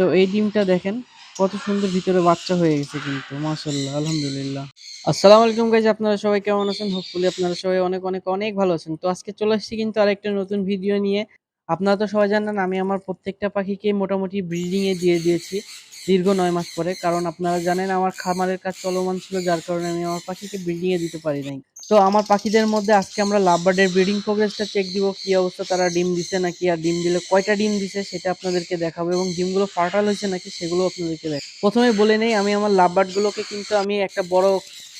তো এই ডিমটা দেখেন, কত সুন্দর ভিতরে বাচ্চা হয়ে গেছে কিন্তু মাশাল্লাহ আলহামদুলিল্লাহ। আসসালামু আলাইকুম গাইজ আপনারা সবাই কেমন আছেন? হোপফুলি আপনারা সবাই অনেক অনেক অনেক ভালো আছেন। তো আজকে চলে আসছি কিন্তু আরেকটা নতুন ভিডিও নিয়ে। আপনারা তো সবাই জানেন, আমি আমার প্রত্যেকটা পাখিকে মোটামুটি ব্রিডিংয়ে দিয়ে দিয়েছি। দীর্ঘ নয় মাস পরে, কারণ আপনারা জানেন আমার খামারের কাজ চলমান ছিল, যার কারণে আমি আমার পাখিকে ব্রিডিংয়ে দিতে পারি নাই। তো আমার পাখিদের মধ্যে আজকে আমরা লাভবার্ডের ব্রিডিং প্রোগ্রেসটা চেক দিব, কী অবস্থা, তারা ডিম দিছে নাকি, আর ডিম দিলে কয়টা ডিম দিছে সেটা আপনাদেরকে দেখাবো, এবং ডিমগুলো ফার্টাল হয়েছে নাকি সেগুলো আপনাদেরকে দেখ প্রথমে বলে নেই, আমি আমার লাভবার্ডগুলোকে কিন্তু আমি একটা বড়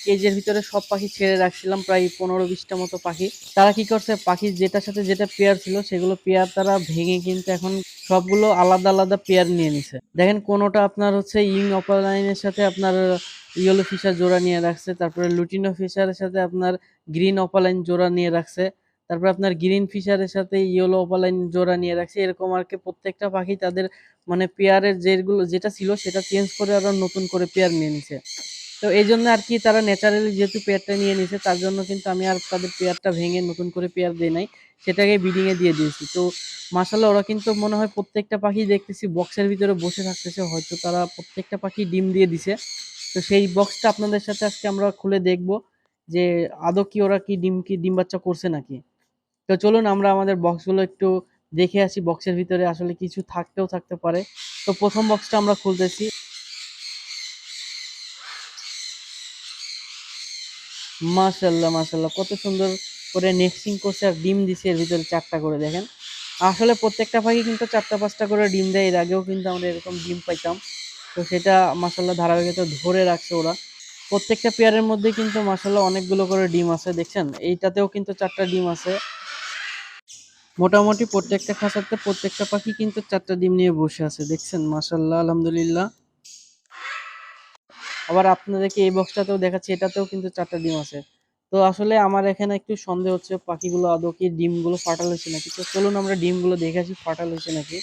কেজের ভিতরে সব পাখি ছেড়ে রাখছিলাম, প্রায় পনেরো বিশটা মতো পাখি। তারা কি করছে, পাখি যেটার সাথে যেটা পেয়ার ছিল, সেগুলো পেয়ার তারা ভেঙে কিন্তু এখন সবগুলো আলাদা আলাদা পেয়ার নিয়ে নিছে। দেখেন কোনোটা আপনার হচ্ছে ইং অপালাইনের সাথে আপনার ইয়েলো ফিশার জোড়া নিয়ে রাখছে, তারপরে লুটিনো ফিশারের সাথে আপনার গ্রিন অপালাইন জোড়া নিয়ে রাখছে, তারপরে আপনার গ্রিন ফিশারের সাথে ইয়েলো অপালাইন জোড়া নিয়ে রাখছে। এরকম আর কি প্রত্যেকটা পাখি তাদের মানে পেয়ারের যেগুলো, যেটা ছিল সেটা চেঞ্জ করে আবার নতুন করে পেয়ার নিয়ে নিছে। তো এই জন্য আর কি তারা ন্যাচারালি যেহেতু পেয়ারটা নিয়ে নিছে, তার জন্য কিন্তু আমি আর তাদের পেয়ারটা ভেঙে নতুন করে পেয়ার দিই নাই। সেটাকে বিডিং এ দিয়ে দিয়েছি। তো মাসাল্লাহ ওরা কিন্তু মনে হয় প্রত্যেকটা পাখি দেখতেছি, বক্সের ভিতরে বসে থাকতেছে, হয়তো তারা প্রত্যেকটা পাখি ডিম দিয়ে দিছে। তো সেই বক্সটা আপনাদের সাথে আজকে আমরা খুলে দেখব যে আদৌ কি ওরা কি ডিম কি ডিম বাচ্চা করছে নাকি। তো চলুন আমরা আমাদের বক্সগুলো একটু দেখে আসি, বক্সের ভিতরে আসলে কিছু থাকতেও থাকতে পারে। তো প্রথম বক্সটা আমরা খুলতেছি। মাশাল্লাহ মাশাল্লাহ কত সুন্দর করে নেক্সিং করছে আর ডিম দিছে এর ভিতরে চারটা করে, দেখেন। আসলে প্রত্যেকটা পাখি কিন্তু চারটা, পাঁচটা করে ডিম দেয়। এর আগেও কিন্তু আমরা এরকম ডিম পাইতাম। তো সেটা মাসাল্লাহ ধারাবাহিকতা ধরে রাখছে ওরা। প্রত্যেকটা পেয়ারের মধ্যে কিন্তু মাসাল্লাহ অনেকগুলো করে ডিম আছে, দেখছেন? এইটাতেও কিন্তু চারটা ডিম আছে। মোটামুটি প্রত্যেকটা খাঁচাতে প্রত্যেকটা পাখি কিন্তু চারটা ডিম নিয়ে বসে আছে, দেখছেন? মাসাল্লাহ আলহামদুলিল্লাহ। আবার আপনাদেরকে এই বক্সটাতেও দেখাচ্ছি, এটাতেও কিন্তু চারটা ডিম আছে। তো আসলে আমার এখানে একটু সন্দেহ হচ্ছে, পাখিগুলো আদৌ কি ডিমগুলো ফাটাল হয়েছে নাকি? তো চলুন আমরা ডিমগুলো দেখে আসি, ফাটাল হয়েছে নাকি?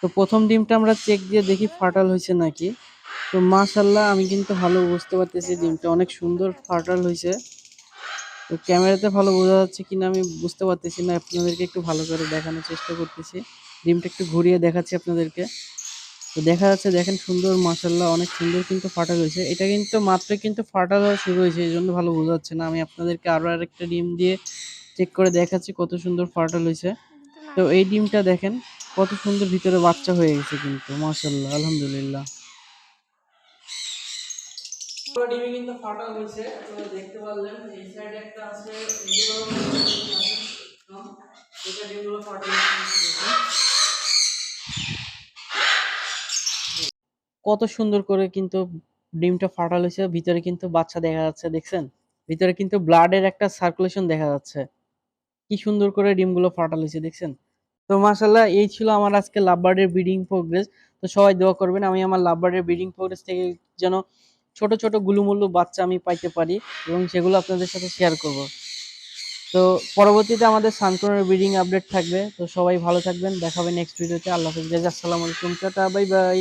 তো প্রথম ডিমটা আমরা চেক দিয়ে দেখি ফাটাল হয়েছে নাকি। তো মাশাল্লাহ আমি কিন্তু ভালো বুঝতে পারতেছি ডিমটা অনেক সুন্দর ফাটাল হয়েছে। তো ক্যামেরাতে ভালো বোঝা যাচ্ছে কিনা আমি বুঝতে পারতেছি না, আপনাদেরকে একটু ভালো করে দেখানোর চেষ্টা করতেছি। ডিমটা একটু ঘুরিয়ে দেখাচ্ছি আপনাদেরকে। তো দেখা যাচ্ছে দেখেন সুন্দর মাশাল্লাহ অনেক সুন্দর কিন্তু ফাটাল হয়েছে এটা কিন্তু মাত্র কিন্তু হওয়া শুরু হয়েছে, এই জন্য ভালো বোঝা যাচ্ছে না। আমি আপনাদেরকে আরও আরেকটা ডিম দিয়ে চেক করে দেখাচ্ছি কত সুন্দর ফাটাল হয়েছে তো এই ডিমটা দেখেন কত সুন্দর ভিতরে বাচ্চা হয়ে গেছে কিন্তু মাশাল্লাহ আলহামদুলিল্লাহ। ডিমে কিন্তু ফাটাল হয়েছে, আপনারা দেখতে পারলেন, এই সাইডে একটা আছে, এগুলো এটা ডিমগুলো ফাটাল কত সুন্দর করে কিন্তু ডিমটা ফাটাল হয়েছে। ভিতরে কিন্তু বাচ্চা দেখা যাচ্ছে, দেখছেন? ভিতরে কিন্তু ব্লাডের একটা সার্কুলেশন দেখা যাচ্ছে। কি সুন্দর করে ডিমগুলো ফাটাল হয়েছে, দেখছেন? তো মাশাল্লাহ এই ছিল আমার আজকে লাভবার্ডের ব্রিডিং প্রোগ্রেস তো সবাই দোয়া করবেন, আমি আমার লাভবার্ডের ব্রিডিং প্রোগ্রেস থেকে যেন ছোট ছোট গুলুমুল্লু বাচ্চা আমি পাইতে পারি এবং সেগুলো আপনাদের সাথে শেয়ার করব। তো পরবর্তীতে আমাদের সানকনের ব্রিডিং আপডেট থাকবে। তো সবাই ভালো থাকবেন, দেখাবে নেক্সট ভিডিওতে আল্লাহ হাফিজ আসসালামু আলাইকুম, টাটা বাই বাই